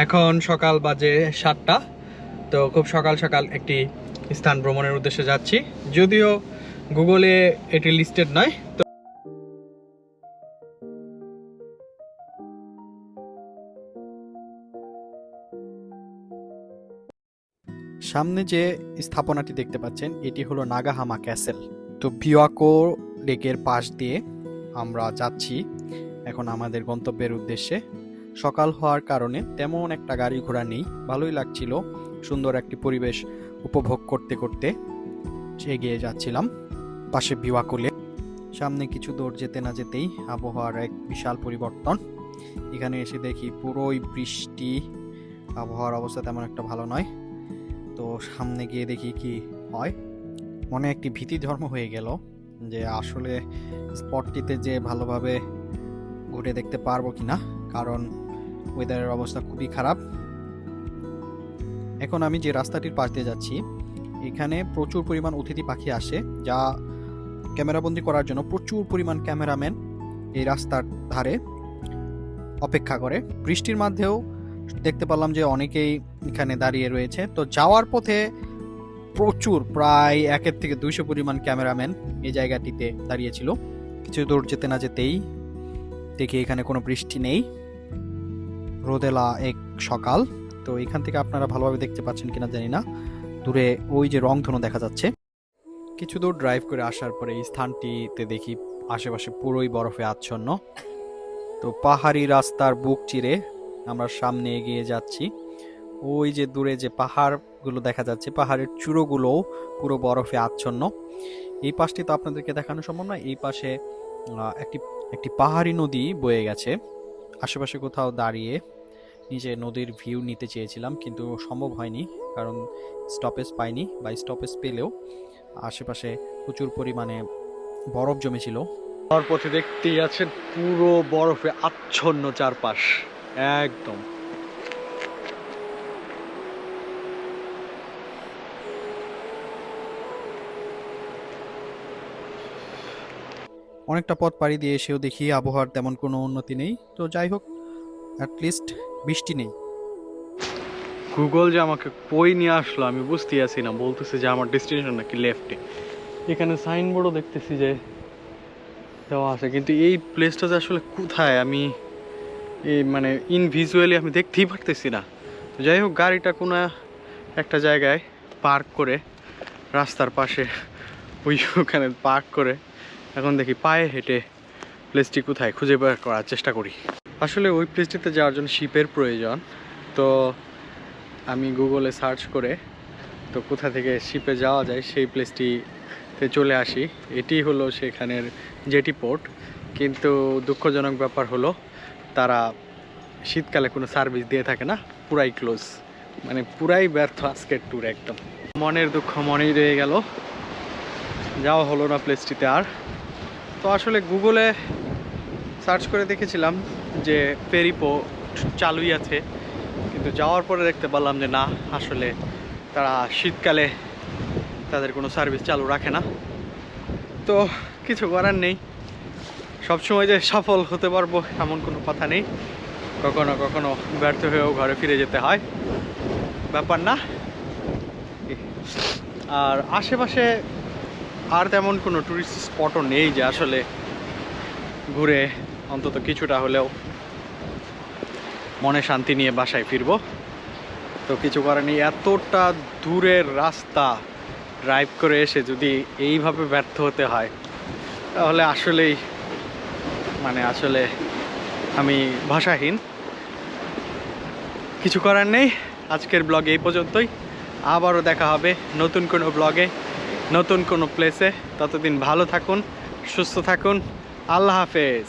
এখন সকাল বাজে সাতটা, তো খুব সকাল সকাল একটি স্থান ভ্রমণের উদ্দেশ্যে যাচ্ছি। যদিও গুগলে এটি লিস্টেড নয়, তো সামনে যে স্থাপনাটি দেখতে পাচ্ছেন, এটি হলো নাগাহামা ক্যাসেল। তো বিওয়াকো লেকের পাশ দিয়ে আমরা যাচ্ছি এখন আমাদের গন্তব্যের উদ্দেশ্যে। সকাল হওয়ার কারণে তেমন একটা গাড়ি ঘোড়া নেই। ভালোই লাগছিল, সুন্দর একটি পরিবেশ উপভোগ করতে করতে এগিয়ে যাচ্ছিলাম পাশে বিওয়াকো লেক সামনে কিছু দূর যেতে না যেতেই আবহাওয়ার এক বিশাল পরিবর্তন। এখানে এসে দেখি পুরোই বৃষ্টি। আবহাওয়ার অবস্থা তেমন একটা ভালো নয়। তো সামনে গিয়ে দেখি কি হয়। মনে একটি ভীতি ধর্ম হয়ে গেল যে আসলে স্পটটিতে যে ভালোভাবে ঘুরে দেখতে পারব কিনা। কারণ ওয়েদারের অবস্থা খুবই খারাপ। এখন আমি যে রাস্তাটির পাশ দিয়ে যাচ্ছি, এখানে প্রচুর পরিমাণ অতিথি পাখি আসে, যা ক্যামেরাবন্দি করার জন্য প্রচুর পরিমাণ ক্যামেরাম্যান এই রাস্তার ধারে অপেক্ষা করে। বৃষ্টির মধ্যেও দেখতে পেলাম যে অনেকেই এখানে দাঁড়িয়ে রয়েছে। তো যাওয়ার পথে প্রচুর, প্রায় একের থেকে দুইশো পরিমাণ ক্যামেরাম্যান এই জায়গাটিতে দাঁড়িয়েছিল কিছু দূর যেতে না যেতেই দেখি এখানে কোনো বৃষ্টি নেই। রোদেলা এক সকাল। তো এখান থেকে আপনারা ভালোভাবে দেখতে পাচ্ছেন কিনা জানি না। দূরে ওই যে রংধনু দেখা যাচ্ছে। কিছু দূর ড্রাইভ করে আসার পরে এই স্থানটিতে দেখি আশেপাশে পুরোই বরফে আচ্ছন্ন। তো পাহাড়ি রাস্তার বুক চিরে আমরা সামনে এগিয়ে যাচ্ছি। ওই যে দূরে যে পাহাড়গুলো দেখা যাচ্ছে, পাহাড়ের চূড়োগুলোও পুরো বরফে আচ্ছন্ন। এই পাশটি তো আপনাদেরকে দেখানো সম্ভব নয়, এই পাশে একটি একটি পাহাড়ি নদী বয়ে গেছে। আশেপাশে কোথাও দাঁড়িয়ে নিজে নদীর ভিউ নিতে চেয়েছিলাম, কিন্তু সম্ভব হয়নি, কারণ স্টপেজ পাইনি বা স্টপেজ পেলেও আশেপাশে প্রচুর পরিমাণে বরফ জমেছিল। পথে দেখতেই আছেন পুরো বরফে আচ্ছন্ন চারপাশ, একদম। অনেকটা পথ পাড়ি দিয়ে এসেও দেখি আবহাওয়ার তেমন কোনো উন্নতি নেই। তো যাই হোক অ্যাটলিস্ট বৃষ্টি নেই। গুগল যে আমাকে কই নিয়ে আসলো আমি বুঝতে আছি না। বলতেছে যে আমার ডেস্টিনেশন নাকি লেফটে এখানে সাইনবোর্ডও দেখতেছি যে দেওয়া আছে। কিন্তু এই প্লেসটা যে আসলে কোথায় আমি এই মানে ইনভিজুয়ালি আমি দেখতেই পারতেছি না। যাই হোক, গাড়িটা কোনো একটা জায়গায় পার্ক করে, রাস্তার পাশে ওই ওখানে পার্ক করে এখন দেখি পায়ে হেঁটে প্লেসটি কোথায় খুঁজে বের করার চেষ্টা করি। আসলে ওই প্লেসটিতে যাওয়ার জন্য শিপের প্রয়োজন। তো আমি গুগলে সার্চ করে তো কোথা থেকে শিপে যাওয়া যায় সেই প্লেসটিতে চলে আসি। এটি হলো সেখানের জেটি পোর্ট। কিন্তু দুঃখজনক ব্যাপার হলো, তারা শীতকালে কোনো সার্ভিস দিয়ে থাকে না, পুরাই ক্লোজ। মানে পুরাই ব্যর্থ আজকের ট্যুর একদম। মনের দুঃখ মনেই রয়ে গেল। যাওয়া হলো না প্লেসটিতে আর। তো আসলে গুগলে সার্চ করে দেখেছিলাম যে ফেরিপো চালুই আছে, কিন্তু যাওয়ার পরে দেখতে পারলাম যে না, আসলে তারা শীতকালে তাদের কোনো সার্ভিস চালু রাখে না। তো কিছু করার নেই। সবসময় যে সফল হতে পারব এমন কোনো কথা নেই। কখনো কখনো ব্যর্থ হয়েও ঘরে ফিরে যেতে হয়। ব্যাপার না। আর আশেপাশে আর তেমন কোনো টুরিস্ট স্পটও নেই যে আসলে ঘুরে অন্তত কিছুটা হলেও মনে শান্তি নিয়ে বাসায় ফিরবো। তো কিছু করার নেই, এতটা দূরের রাস্তা ড্রাইভ করে এসে যদি এইভাবে ব্যর্থ হতে হয়, তাহলে আসলেই মানে আসলে আমি ভাষাহীন। কিছু করার নেই, আজকের ব্লগ এই পর্যন্তই। আবারও দেখা হবে নতুন কোনো ব্লগে নতুন কোনো প্লেসে ততদিন ভালো থাকুন সুস্থ থাকুন। আল্লাহ হাফেজ।